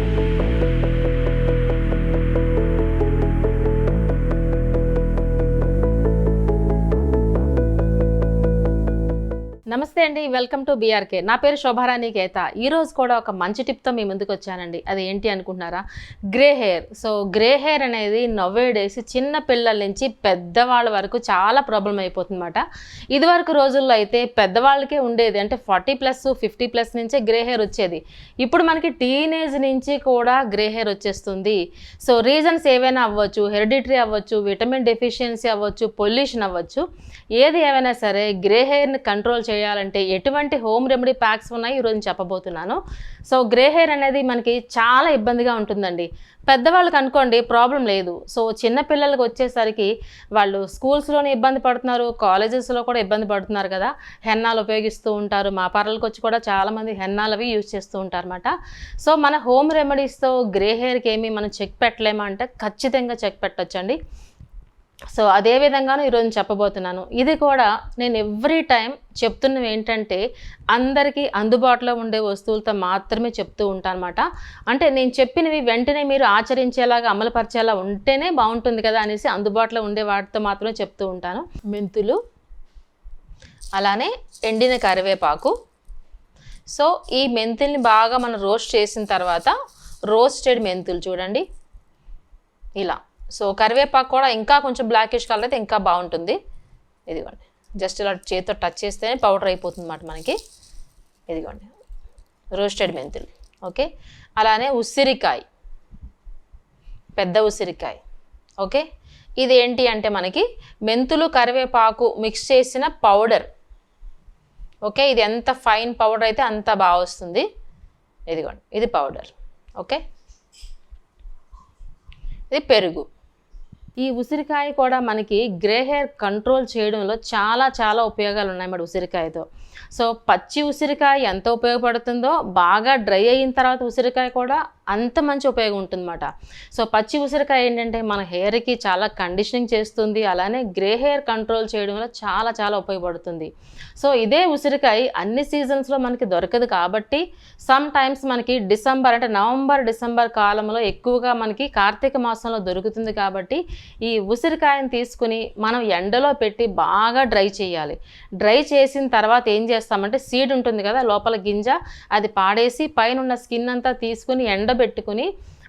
thank you నమస్తే అండి. Welcome to BRK. నా పేరు శోభారాణి కేత ఈ రోజు కూడా ఒక మంచి టిప్తో మీ ముందుకు వచ్చానండి. అది ఏంటి అనుకుంటున్నారా? Grey hair. So grey hair అనేది నవ్వే డేస్ చిన్న పిల్లల నుంచి పెద్దవాళ్ళ వరకు చాలా ప్రాబ్లం అయిపోతుందన్నమాట. ఇదివరకు రోజుల్లో అయితే పెద్దవాళ్ళకే ఉండేది. అంటే ఫార్టీ ప్లస్ ఫిఫ్టీ ప్లస్ నుంచే గ్రే హెయిర్ వచ్చేది. ఇప్పుడు మనకి టీనేజ్ నుంచి కూడా గ్రే హెయిర్ వచ్చేస్తుంది. సో రీజన్స్ ఏవైనా అవ్వచ్చు. హెరిడిటరీ అవ్వచ్చు విటమిన్ డెఫిషియన్సీ అవ్వచ్చు పొల్యూషన్ అవ్వచ్చు. ఏది ఏమైనా సరే గ్రే హెయిర్ని కంట్రోల్ చేయాలంటే ఎటువంటి హోమ్ రెమెడీ ప్యాక్స్ ఉన్నాయి? ఈరోజు చెప్పబోతున్నాను. సో గ్రే హెయిర్ అనేది మనకి చాలా ఇబ్బందిగా ఉంటుందండి. పెద్దవాళ్ళకి అనుకోండి ప్రాబ్లం లేదు. సో చిన్నపిల్లలకు వచ్చేసరికి వాళ్ళు స్కూల్స్లోనే ఇబ్బంది పడుతున్నారు కాలేజెస్లో కూడా ఇబ్బంది పడుతున్నారు కదా. హెన్నాలు ఉపయోగిస్తూ ఉంటారు. మా పర్లకు వచ్చి కూడా చాలామంది హెన్నాలవి యూజ్ చేస్తూ ఉంటారు అనమాట సో మన హోమ్ రెమెడీస్తో గ్రే హెయిర్కి ఏమి మనం చెక్ పెట్టలేమా అంటే ఖచ్చితంగా చెక్ పెట్టొచ్చండి. సో అదే విధంగాను ఈరోజు చెప్పబోతున్నాను. ఇది కూడా నేను ఎవ్రీ టైం చెప్తున్నవి ఏంటంటే అందరికీ అందుబాటులో ఉండే వస్తువులతో మాత్రమే చెప్తూ ఉంటాను అనమాట అంటే నేను చెప్పినవి వెంటనే మీరు ఆచరించేలాగా అమలుపరిచేలా ఉంటేనే బాగుంటుంది కదా అనేసి అందుబాటులో ఉండే వాటితో మాత్రమే చెప్తూ ఉంటాను. మెంతులు అలానే ఎండిన కరివేపాకు. సో ఈ మెంతుల్ని బాగా మనం రోస్ట్ చేసిన తర్వాత రోస్టెడ్ మెంతులు చూడండి. ఇలా. సో కరివేపాకు కూడా ఇంకా కొంచెం బ్లాకిష్ కలర్ అయితే ఇంకా బాగుంటుంది. ఇదిగోండి. జస్ట్ ఇలా చేతితో టచ్ చేస్తేనే పౌడర్ అయిపోతుంది అన్నమాట మనకి. ఇదిగోండి. రోస్టెడ్ మెంతులు. ఓకే అలానే ఉసిరికాయ. పెద్ద ఉసిరికాయ. ఓకే ఇది ఏంటి అంటే మనకి మెంతులు కరివేపాకు మిక్స్ చేసిన పౌడర్ ఓకే ఇది ఎంత ఫైన్ పౌడర్ అయితే అంత బాగా వస్తుంది. ఇదిగోండి. ఇది పౌడర్ ఓకే ఇది పెరుగు. ఈ ఉసిరికాయ కూడా మనకి గ్రే హెయిర్ కంట్రోల్ చేయడంలో చాలా చాలా ఉపయోగాలు ఉన్నాయి మరి ఉసిరికాయతో. సో పచ్చి ఉసిరికాయ ఎంత ఉపయోగపడుతుందో బాగా డ్రై అయిన తర్వాత ఉసిరికాయ కూడా అంత మంచి ఉపయోగం ఉంటుందన్నమాట. సో పచ్చి ఉసిరికాయ ఏంటంటే మన హెయిర్కి చాలా కండిషనింగ్ చేస్తుంది. అలానే గ్రే హెయిర్ కంట్రోల్ చేయడంలో చాలా చాలా ఉపయోగపడుతుంది. సో ఇదే ఉసిరికాయ అన్ని సీజన్స్లో మనకి దొరకదు కాబట్టి సమ్ టైమ్స్ మనకి డిసెంబర్ అంటే నవంబర్ డిసెంబర్ కాలంలో ఎక్కువగా మనకి కార్తీక మాసంలో దొరుకుతుంది కాబట్టి ఈ ఉసిరికాయని తీసుకుని మనం ఎండలో పెట్టి బాగా డ్రై చేయాలి. డ్రై చేసిన తర్వాత ఏం చేస్తామంటే సీడ్ ఉంటుంది కదా లోపల గింజ అది పాడేసి పైన ఉన్న స్కిన్ అంతా తీసుకుని ఎండ నానబెట్టుకుని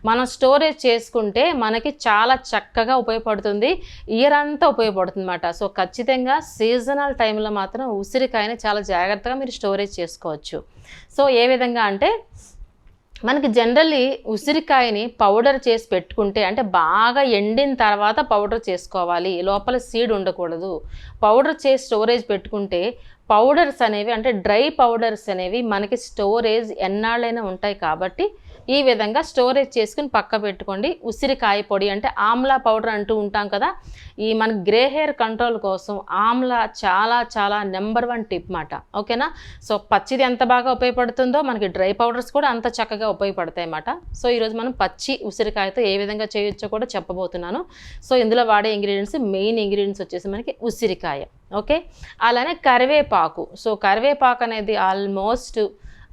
మనం స్టోరేజ్ చేసుకుంటే మనకి చాలా చక్కగా ఉపయోగపడుతుంది. ఇయర్ అంతా ఉపయోగపడుతుంది అనమాట సో ఖచ్చితంగా సీజనల్ టైంలో మాత్రం ఉసిరికాయని చాలా జాగ్రత్తగా మీరు స్టోరేజ్ చేసుకోవచ్చు. సో ఏ విధంగా అంటే మనకి జనరల్లీ ఉసిరికాయని పౌడర్ చేసి పెట్టుకుంటే అంటే బాగా ఎండిన తర్వాత పౌడర్ చేసుకోవాలి. లోపల సీడ్ ఉండకూడదు. పౌడర్ చేసి స్టోరేజ్ పెట్టుకుంటే పౌడర్స్ అనేవి అంటే డ్రై పౌడర్స్ అనేవి మనకి స్టోరేజ్ ఎన్నాళ్ళైనా ఉంటాయి కాబట్టి ఈ విధంగా స్టోరేజ్ చేసుకుని పక్క పెట్టుకోండి. ఉసిరికాయ పొడి అంటే ఆమ్లా పౌడర్ అంటూ ఉంటాం కదా ఈ మన గ్రే హెయిర్ కంట్రోల్ కోసం ఆమ్లా చాలా చాలా నెంబర్ వన్ టిప్ మాట. ఓకేనా? సో పచ్చిది ఎంత బాగా ఉపయోగపడుతుందో మనకి డ్రై పౌడర్స్ కూడా అంత చక్కగా ఉపయోగపడతాయి అన్నమాట సో ఈరోజు మనం పచ్చి ఉసిరికాయతో ఏ విధంగా చేయొచ్చో కూడా చెప్పబోతున్నాను. సో ఇందులో వాడే ఇంగ్రీడియంట్స్ మెయిన్ ఇంగ్రీడియంట్స్ వచ్చేసి మనకి ఉసిరికాయ. ఓకే? అలానే కరివేపాకు. సో కరివేపాకు అనేది ఆల్మోస్ట్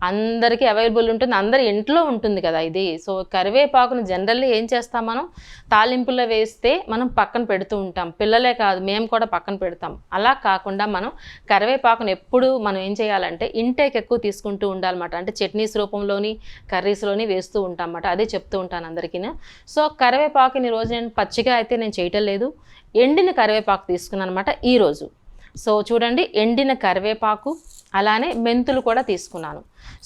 అందరికీ అవైలబుల్ ఉంటుంది అందరి ఇంట్లో ఉంటుంది కదా ఇది. సో కరివేపాకును జనరల్లీ ఏం చేస్తాం మనం? తాలింపులో వేస్తే మనం పక్కన పెడుతూ ఉంటాం. పిల్లలే కాదు మేము కూడా పక్కన పెడతాం. అలా కాకుండా మనం కరివేపాకును ఎప్పుడు మనం ఏం చేయాలంటే ఇంటేక్ ఎక్కువ తీసుకుంటూ ఉండాలన్నమాట. అంటే చట్నీస్ రూపంలోని కర్రీస్లోని వేస్తూ ఉంటాం అన్నమాట అదే చెప్తూ ఉంటాను అందరికీ. సో కరివేపాకుని రోజు నేను పచ్చిగా అయితే నేను చేయటం లేదు. ఎండిన కరివేపాకు తీసుకున్నాను అనమాట ఈరోజు. సో చూడండి ఎండిన కరివేపాకు అలానే మెంతులు కూడా తీసుకున్నాను.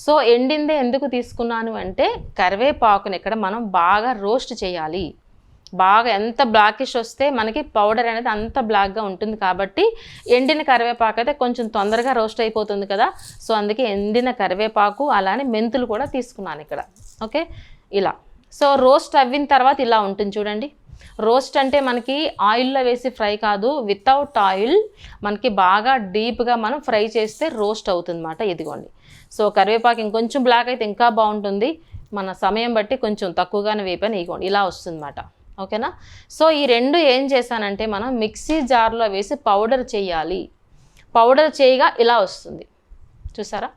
సో ఎండిందే ఎందుకు తీసుకున్నాను అంటే కరివేపాకుని ఇక్కడ మనం బాగా రోస్ట్ చేయాలి. బాగా ఎంత బ్లాకిష్ వస్తే మనకి పౌడర్ అనేది అంత బ్లాక్గా ఉంటుంది కాబట్టి ఎండిన కరివేపాకు అయితే కొంచెం తొందరగా రోస్ట్ అయిపోతుంది కదా. సో అందుకే ఎండిన కరివేపాకు అలానే మెంతులు కూడా తీసుకున్నాను ఇక్కడ. ఓకే? ఇలా. సో రోస్ట్ అవ్విన తర్వాత ఇలా ఉంటుంది చూడండి. రోస్ట్ అంటే మనకి ఆయిల్లో వేసి ఫ్రై కాదు వితౌట్ ఆయిల్ మనకి బాగా డీప్గా మనం ఫ్రై చేస్తే రోస్ట్ అవుతుంది అన్నమాట ఇదిగోండి. సో కరివేపాకు ఇంకొంచెం బ్లాక్ అయితే ఇంకా బాగుంటుంది. మన సమయం బట్టి కొంచెం తక్కువగానే వేపాను ఇగోండి ఇలా వస్తుందన్నమాట. ఓకేనా? సో ఈ రెండు ఏం చేశానంటే మనం మిక్సీ జార్లో వేసి పౌడర్ చేయాలి. పౌడర్ చేయగా ఇలా వస్తుంది. చూసారా?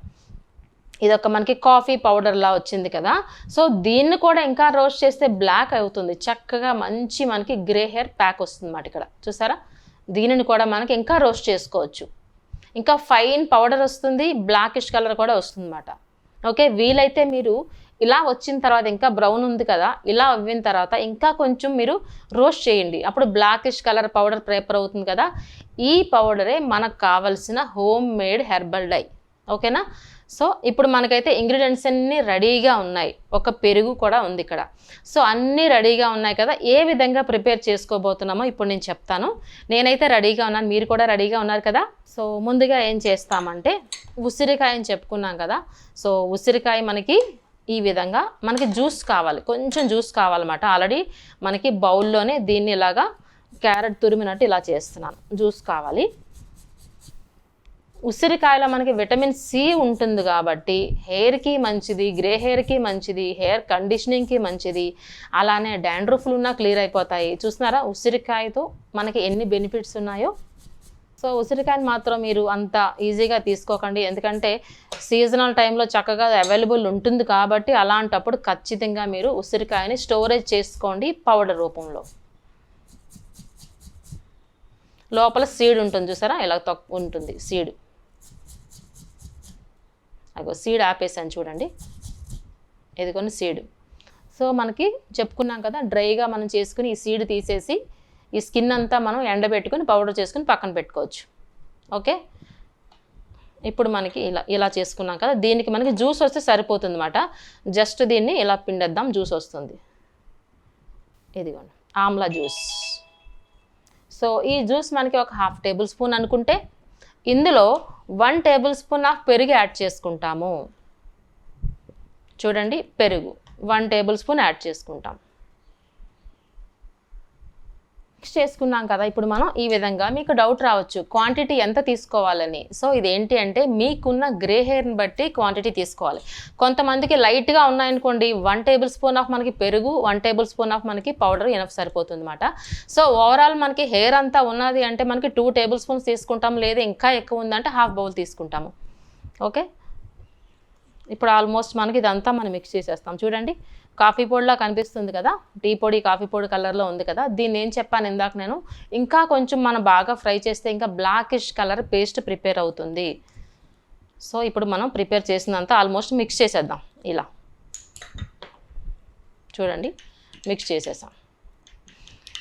ఇది ఒక మనకి కాఫీ పౌడర్లా వచ్చింది కదా. సో దీన్ని కూడా ఇంకా రోస్ట్ చేస్తే బ్లాక్ అవుతుంది. చక్కగా మంచి మనకి గ్రే హెయిర్ ప్యాక్ వస్తుంది అన్నమాట ఇక్కడ. చూసారా? దీనిని కూడా మనకి ఇంకా రోస్ట్ చేసుకోవచ్చు. ఇంకా ఫైన్ పౌడర్ వస్తుంది బ్లాకిష్ కలర్ కూడా వస్తుంది అన్నమాట. ఓకే వీలైతే మీరు ఇలా వచ్చిన తర్వాత ఇంకా బ్రౌన్ ఉంది కదా ఇలా అవ్విన తర్వాత ఇంకా కొంచెం మీరు రోస్ట్ చేయండి. అప్పుడు బ్లాకిష్ కలర్ పౌడర్ ప్రిపేర్ అవుతుంది కదా ఈ పౌడరే మనకు కావలసిన హోమ్ మేడ్ హెర్బల్ డై. ఓకేనా? సో ఇప్పుడు మనకైతే ఇంగ్రీడియంట్స్ అన్నీ రెడీగా ఉన్నాయి. ఒక పెరుగు కూడా ఉంది ఇక్కడ. సో అన్నీ రెడీగా ఉన్నాయి కదా. ఏ విధంగా ప్రిపేర్ చేసుకోబోతున్నామో ఇప్పుడు నేను చెప్తాను. నేనైతే రెడీగా ఉన్నాను. మీరు కూడా రెడీగా ఉన్నారు కదా. సో ముందుగా ఏం చేస్తామంటే ఉసిరికాయ అని చెప్పుకున్నాం కదా. సో ఉసిరికాయ మనకి ఈ విధంగా మనకి జ్యూస్ కావాలి. కొంచెం జ్యూస్ కావాలన్నమాట. ఆల్రెడీ మనకి బౌల్లోనే దీన్ని ఇలాగా క్యారెట్ తురిమినట్టు ఇలా చేస్తున్నాను. జ్యూస్ కావాలి. ఉసిరికాయలో మనకి విటమిన్ సి ఉంటుంది కాబట్టి హెయిర్కి మంచిది గ్రే హెయిర్కి మంచిది హెయిర్ కండిషనింగ్కి మంచిది. అలానే డాండ్రఫ్లు ఉన్నా క్లియర్ అయిపోతాయి. చూస్తున్నారా? ఉసిరికాయతో మనకి ఎన్ని బెనిఫిట్స్ ఉన్నాయో? సో ఉసిరికాయని మాత్రం మీరు అంత ఈజీగా తీసుకోకండి. ఎందుకంటే సీజనల్ టైంలో చక్కగా అవైలబుల్ ఉంటుంది కాబట్టి అలాంటప్పుడు ఖచ్చితంగా మీరు ఉసిరికాయని స్టోరేజ్ చేసుకోండి పౌడర్ రూపంలో. లోపల సీడ్ ఉంటుంది చూసారా? ఇలా తక్కువ ఉంటుంది సీడ్. అగో సీడ్ ఆపేసాను చూడండి. ఇదిగోని సీడ్ సో మనకి చెప్పుకున్నాం కదా డ్రైగా మనం చేసుకుని ఈ సీడ్ తీసేసి ఈ స్కిన్ అంతా మనం ఎండబెట్టుకుని పౌడర్ చేసుకుని పక్కన పెట్టుకోవచ్చు. ఓకే? ఇప్పుడు మనకి ఇలా ఇలా చేసుకున్నాం కదా దీనికి మనకి జ్యూస్ వస్తే సరిపోతుంది అనమాట జస్ట్ దీన్ని ఇలా పిండేద్దాం జ్యూస్ వస్తుంది. ఇదిగోండి ఆమ్లా జ్యూస్. సో ఈ జ్యూస్ మనకి ఒక హాఫ్ టేబుల్ స్పూన్ అనుకుంటే ఇందులో వన్ టేబుల్ స్పూన్ ఆఫ్ పెరుగు యాడ్ చేసుకుంటాము. చూడండి పెరుగు. వన్ టేబుల్ స్పూన్ యాడ్ చేసుకుంటాం. మిక్స్ చేసుకున్నాం కదా. ఇప్పుడు మనం ఈ విధంగా మీకు డౌట్ రావచ్చు. క్వాంటిటీ ఎంత తీసుకోవాలని. సో ఇదేంటి అంటే మీకున్న గ్రే హెయిర్ని బట్టి క్వాంటిటీ తీసుకోవాలి. కొంతమందికి లైట్గా ఉన్నాయనుకోండి వన్ టేబుల్ స్పూన్ ఆఫ్ మనకి పెరుగు వన్ టేబుల్ స్పూన్ ఆఫ్ మనకి పౌడర్ ఎనఫ్ సరిపోతుంది అనమాట సో ఓవరాల్ మనకి హెయిర్ అంతా ఉన్నది అంటే మనకి టూ టేబుల్ స్పూన్స్ తీసుకుంటాం లేదా ఇంకా ఎక్కువ ఉందంటే హాఫ్ బౌల్ తీసుకుంటాము. ఓకే? ఇప్పుడు ఆల్మోస్ట్ మనకి ఇదంతా మనం మిక్స్ చేసేస్తాం. చూడండి. కాఫీ పొడిలా కనిపిస్తుంది కదా? టీ పొడి కాఫీ పొడి కలర్లో ఉంది కదా? దీన్ని ఏం చెప్పాను ఇందాక నేను? ఇంకా కొంచెం మనం బాగా ఫ్రై చేస్తే ఇంకా బ్లాకిష్ కలర్ పేస్ట్ ప్రిపేర్ అవుతుంది. సో ఇప్పుడు మనం ప్రిపేర్ చేసినంత ఆల్మోస్ట్ మిక్స్ చేసేద్దాం. ఇలా. చూడండి. మిక్స్ చేసేసాం.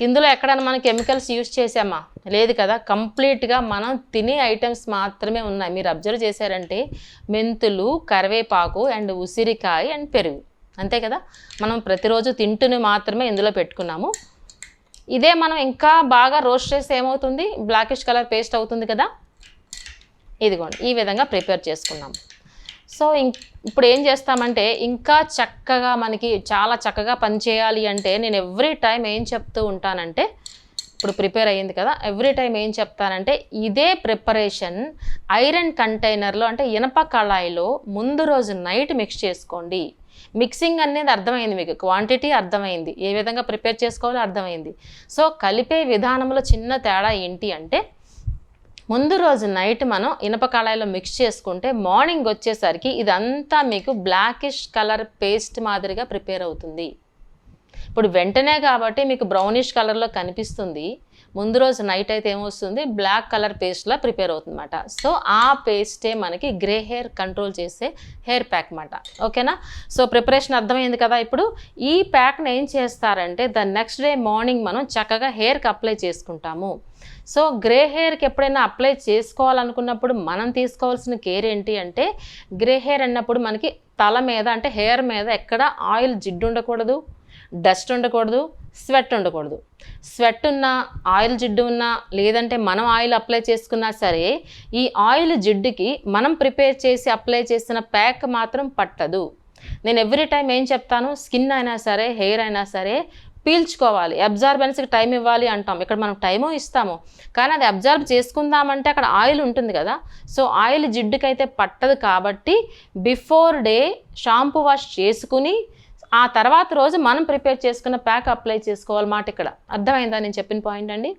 ఇందులో ఎక్కడైనా మనం కెమికల్స్ యూజ్ చేసామా? లేదు కదా? కంప్లీట్గా మనం తినే ఐటమ్స్ మాత్రమే ఉన్నాయి. మీరు అబ్జర్వ్ చేశారంటే మెంతులు కరివేపాకు అండ్ ఉసిరికాయ అండ్ పెరుగు. అంతే కదా? మనం ప్రతిరోజు తింటుని మాత్రమే ఇందులో పెట్టుకున్నాము. ఇదే మనం ఇంకా బాగా రోస్ట్ చేస్తే ఏమవుతుంది? బ్లాకిష్ కలర్ పేస్ట్ అవుతుంది కదా? ఇదిగోండి ఈ విధంగా ప్రిపేర్ చేసుకున్నాము సో ఇం ఇప్పుడు ఏం చేస్తామంటే ఇంకా చక్కగా మనకి చాలా చక్కగా పనిచేయాలి అంటే నేను ఎవ్రీ టైం ఏం చెప్తూ ఉంటానంటే ఇప్పుడు ప్రిపేర్ అయ్యింది కదా ఎవ్రీ టైం ఏం చెప్తానంటే ఇదే ప్రిపరేషన్ ఐరన్ కంటైనర్లో అంటే ఇనప కళాయిలో ముందు రోజు నైట్ మిక్స్ చేసుకోండి. మిక్సింగ్ అనేది అర్థమైంది మీకు క్వాంటిటీ అర్థమైంది ఏ విధంగా ప్రిపేర్ చేసుకోవాలో అర్థమైంది. సో కలిపే విధానంలో చిన్న తేడా ఏంటి అంటే ముందు రోజు నైట్ మనం ఇనప కళాయిలో మిక్స్ చేసుకుంటే మార్నింగ్ వచ్చేసరికి ఇదంతా మీకు బ్లాకిష్ కలర్ పేస్ట్ మాదిరిగా ప్రిపేర్ అవుతుంది. ఇప్పుడు వెంటనే కాబట్టి మీకు బ్రౌనిష్ కలర్లో కనిపిస్తుంది. ముందు రోజు నైట్ అయితే ఏమొస్తుంది? బ్లాక్ కలర్ పేస్ట్లా ప్రిపేర్ అవుతుందన్నమాట. సో ఆ పేస్టే మనకి గ్రే హెయిర్ కంట్రోల్ చేసే హెయిర్ ప్యాక్ అనమాట ఓకేనా? సో ప్రిపరేషన్ అర్థమైంది కదా ఇప్పుడు? ఈ ప్యాక్ని ఏం చేస్తారంటే ద నెక్స్ట్ డే మార్నింగ్ మనం చక్కగా హెయిర్కి అప్లై చేసుకుంటాము. సో గ్రే హెయిర్కి ఎప్పుడైనా అప్లై చేసుకోవాలనుకున్నప్పుడు మనం తీసుకోవాల్సిన కేర్ ఏంటి అంటే గ్రే హెయిర్ అన్నప్పుడు మనకి తల మీద అంటే హెయిర్ మీద ఎక్కడ ఆయిల్ జిడ్డు ఉండకూడదు డస్ట్ ఉండకూడదు స్వెట్ ఉండకూడదు. స్వెట్ ఉన్నా ఆయిల్ జిడ్డు ఉన్నా లేదంటే మనం ఆయిల్ అప్లై చేసుకున్నా సరే ఈ ఆయిల్ జిడ్డుకి మనం ప్రిపేర్ చేసి అప్లై చేసిన ప్యాక్ మాత్రం పట్టదు. నేను ఎవ్రీ టైం ఏం చెప్తాను? స్కిన్ అయినా సరే హెయిర్ అయినా సరే పీల్చుకోవాలి. అబ్జార్బెన్స్కి టైం ఇవ్వాలి అంటాం. ఇక్కడ మనం టైము ఇస్తాము. కానీ అది అబ్జార్బ్ చేసుకుందామంటే అక్కడ ఆయిల్ ఉంటుంది కదా. సో ఆయిల్ జిడ్డుకైతే పట్టదు కాబట్టి బిఫోర్ డే షాంపూ వాష్ చేసుకుని ఆ తర్వాత రోజు మనం ప్రిపేర్ చేసుకున్న ప్యాక్ అప్లై చేసుకోవాలన్నమాట ఇక్కడ. అర్థమైందా? నేను చెప్పిన పాయింట్ అండి.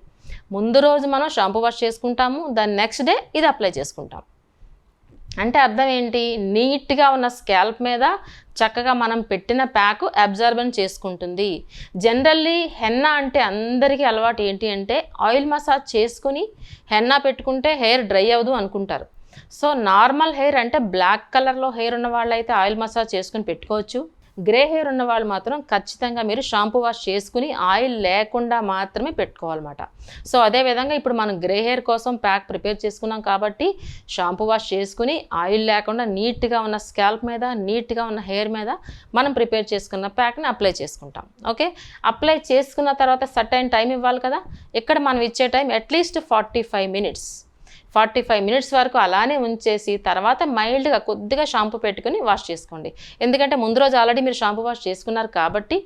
ముందు రోజు మనం షాంపూ వాష్ చేసుకుంటాము దాని నెక్స్ట్ డే ఇది అప్లై చేసుకుంటాం. అంటే అర్థం ఏంటి? నీట్గా ఉన్న స్కాల్ప్ మీద చక్కగా మనం పెట్టిన ప్యాక్ అబ్జర్బన్ చేసుకుంటుంది. జనరల్లీ హెన్నా అంటే అందరికీ అలవాటు ఏంటి అంటే ఆయిల్ మసాజ్ చేసుకుని హెన్నా పెట్టుకుంటే హెయిర్ డ్రై అవ్వదు అనుకుంటారు. సో నార్మల్ హెయిర్ అంటే బ్లాక్ కలర్లో హెయిర్ ఉన్న వాళ్ళైతే ఆయిల్ మసాజ్ చేసుకుని పెట్టుకోవచ్చు. గ్రే హెయిర్ ఉన్న వాళ్ళు మాత్రం ఖచ్చితంగా మీరు షాంపూ వాష్ చేసుకుని ఆయిల్ లేకుండా మాత్రమే పెట్టుకోవాలన్నమాట. సో అదేవిధంగా ఇప్పుడు మనం గ్రే హెయిర్ కోసం ప్యాక్ ప్రిపేర్ చేసుకున్నాం కాబట్టి షాంపూ వాష్ చేసుకుని ఆయిల్ లేకుండా నీట్గా ఉన్న స్కాల్ప్ మీద నీట్గా ఉన్న హెయిర్ మీద మనం ప్రిపేర్ చేసుకున్న ప్యాక్ని అప్లై చేసుకుంటాం. ఓకే? అప్లై చేసుకున్న తర్వాత సర్టైన్ టైం ఇవ్వాలి కదా? ఇక్కడ మనం ఇచ్చే time at least forty five minutes. Forty five minutes వరకు అలానే ఉంచేసి తర్వాత మైల్డ్గా కొద్దిగా షాంపూ పెట్టుకుని వాష్ చేసుకోండి. ఎందుకంటే ముందు రోజు ఆల్రెడీ మీరు షాంపూ వాష్ చేసుకున్నారు కాబట్టి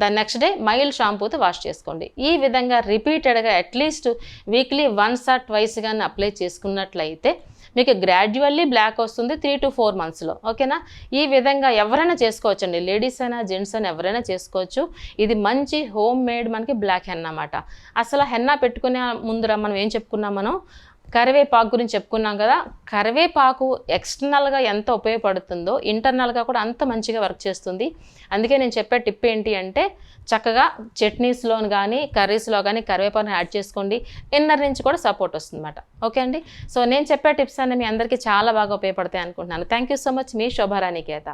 దాని నెక్స్ట్ డే మైల్డ్ షాంపూతో వాష్ చేసుకోండి. ఈ విధంగా రిపీటెడ్గా at least weekly once or twice కానీ అప్లై చేసుకున్నట్లయితే మీకు గ్రాడ్యువల్లీ బ్లాక్ వస్తుంది త్రీ టు ఫోర్ మంత్స్లో. ఓకేనా? ఈ విధంగా ఎవరైనా చేసుకోవచ్చు అండి లేడీస్ అయినా జెంట్స్ అయినా ఎవరైనా చేసుకోవచ్చు. ఇది మంచి హోమ్ మేడ్ మనకి బ్లాక్ హెన్ అన్నమాట. అసలు హెన్నా పెట్టుకునే ముందర మనం ఏం చెప్పుకున్నాం మనం? కరివేపాకు గురించి చెప్పుకున్నాం కదా కరివేపాకు ఎక్స్టర్నల్గా ఎంత ఉపయోగపడుతుందో ఇంటర్నల్గా కూడా అంత మంచిగా వర్క్ చేస్తుంది. అందుకే నేను చెప్పే టిప్ ఏంటి అంటే చక్కగా చట్నీస్లో కానీ కర్రీస్లో కానీ కరివేపాకుని యాడ్ చేసుకోండి. ఇన్నర్ నుంచి కూడా సపోర్ట్ వస్తుందన్నమాట. ఓకే అండి? సో నేను చెప్పే టిప్స్ అన్ని మీ అందరికీ చాలా బాగా ఉపయోగపడతాయి అనుకుంటున్నాను. థ్యాంక్ యూ సో మచ్ మీ శోభారాణికేత